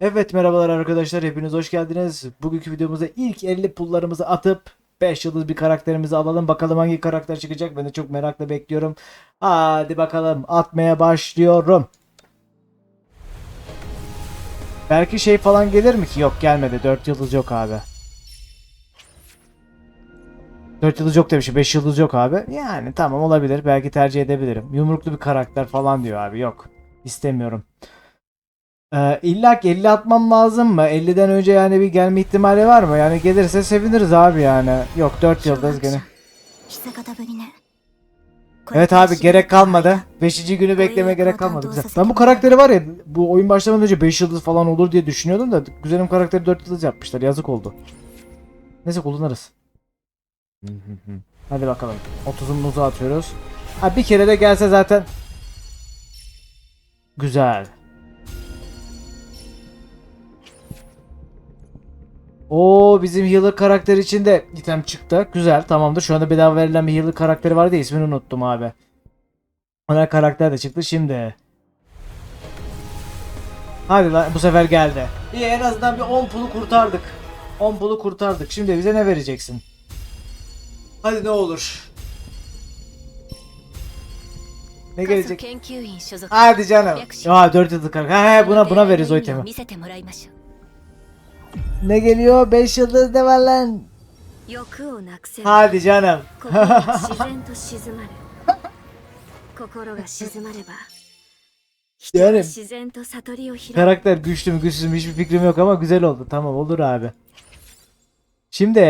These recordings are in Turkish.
Evet merhabalar arkadaşlar hepiniz hoş geldiniz. Bugünkü videomuzda ilk 50 pullarımızı atıp 5 yıldız bir karakterimizi alalım. Bakalım hangi karakter çıkacak ben de çok merakla bekliyorum. Hadi bakalım atmaya başlıyorum. Belki şey falan gelir mi ki? Yok gelmedi 4 yıldız yok abi. 4 yıldız yok demişim 5 yıldız yok abi. Yani tamam olabilir belki tercih edebilirim. Yumruklu bir karakter falan diyor abi yok. İstemiyorum. Ee, illa ki 50 atmam lazım mı? 50'den önce yani bir gelme ihtimali var mı? Yani gelirse seviniriz abi yani. Yok 4 yıldız gene. Evet abi gerek kalmadı. 5. günü bekleme gerek kalmadı. Güzel. Ben bu karakteri var ya bu oyun başlamadan önce 5 yıldız falan olur diye düşünüyordum da güzelim karakteri 4 yıldız yapmışlar. Yazık oldu. Neyse kullanırız. Hadi bakalım. 30'umuzu atıyoruz. Ha bir kere de gelse zaten güzel. O bizim healer karakter içinde item çıktı. Güzel tamamdır. Şu anda bedava verilen bir healer karakteri vardı ya ismini unuttum abi. Ona karakter de çıktı şimdi. Hadi lan bu sefer geldi. İyi en azından bir 10 pulu kurtardık. 10 pulu kurtardık. Şimdi bize ne vereceksin? Hadi ne olur. Ne gelecek? Hadi canım. Aa 4 yıllık karakter. He he buna buna veririz o itemi. Ne geliyor? 5 yıldız ne var lan? Hadi canım. yani karakter güçlü mü güçsüz mü hiçbir fikrim yok ama güzel oldu. Tamam olur abi. Şimdi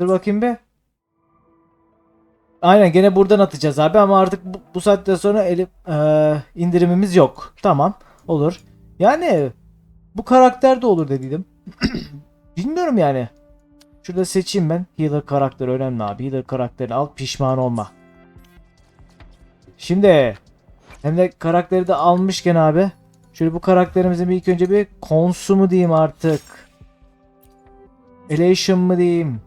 dur bakayım bir. Aynen gene buradan atacağız abi ama artık bu, bu saatten sonra eli, e, indirimimiz yok. Tamam olur. Yani bu karakter de olur dediydim. Bilmiyorum yani. Şurada seçeyim ben. Healer karakteri önemli abi. Healer karakterini al pişman olma. Şimdi hem de karakteri de almışken abi. Şöyle bu karakterimizin bir ilk önce bir konsu mu diyeyim artık. Elation mı diyeyim.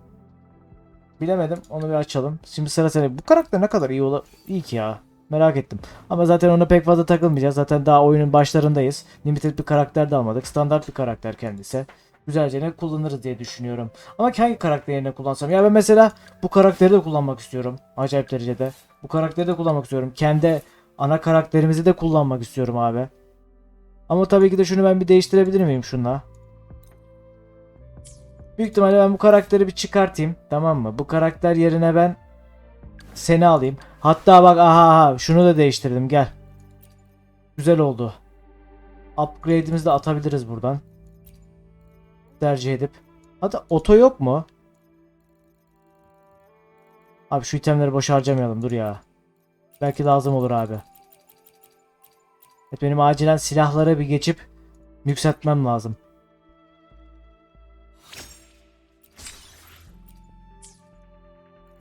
Bilemedim. Onu bir açalım. Şimdi sıra sende. Bu karakter ne kadar iyi ola iyi ki ya. Merak ettim. Ama zaten ona pek fazla takılmayacağız. Zaten daha oyunun başlarındayız. Limited bir karakter de almadık. Standart bir karakter kendisi. Güzelce ne kullanırız diye düşünüyorum. Ama hangi karakterini kullansam? Ya ben mesela bu karakteri de kullanmak istiyorum. Acayip derecede. Bu karakteri de kullanmak istiyorum. Kendi ana karakterimizi de kullanmak istiyorum abi. Ama tabii ki de şunu ben bir değiştirebilir miyim şunla? Büyük ihtimalle ben bu karakteri bir çıkartayım. Tamam mı? Bu karakter yerine ben seni alayım. Hatta bak aha aha şunu da değiştirdim gel. Güzel oldu. Upgrade'imizi de atabiliriz buradan. Tercih edip. Hatta oto yok mu? Abi şu itemleri boş harcamayalım dur ya. Belki lazım olur abi. Evet, benim acilen silahlara bir geçip yükseltmem lazım.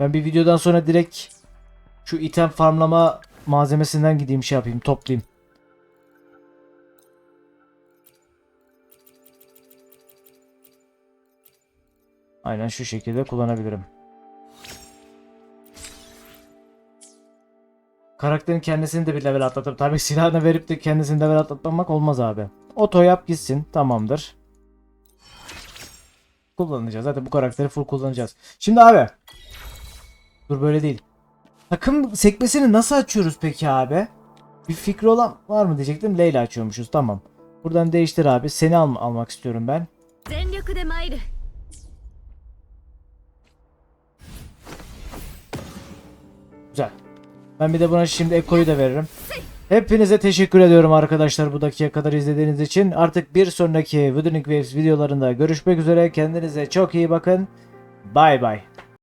Ben bir videodan sonra direkt şu item farmlama malzemesinden gideyim şey yapayım toplayayım. Aynen şu şekilde kullanabilirim. Karakterin kendisini de bir level atlatıp tabii silahını verip de kendisini level atlatmamak olmaz abi. Oto yap gitsin tamamdır. Kullanacağız zaten bu karakteri full kullanacağız. Şimdi abi. Dur böyle değil. Takım sekmesini nasıl açıyoruz peki abi? Bir fikri olan var mı diyecektim. Leyla açıyormuşuz tamam. Buradan değiştir abi. Seni al almak istiyorum ben. Ben bir de buna şimdi Eko'yu da veririm. Hepinize teşekkür ediyorum arkadaşlar bu dakikaya kadar izlediğiniz için. Artık bir sonraki Woodening Waves videolarında görüşmek üzere. Kendinize çok iyi bakın. Bay bay.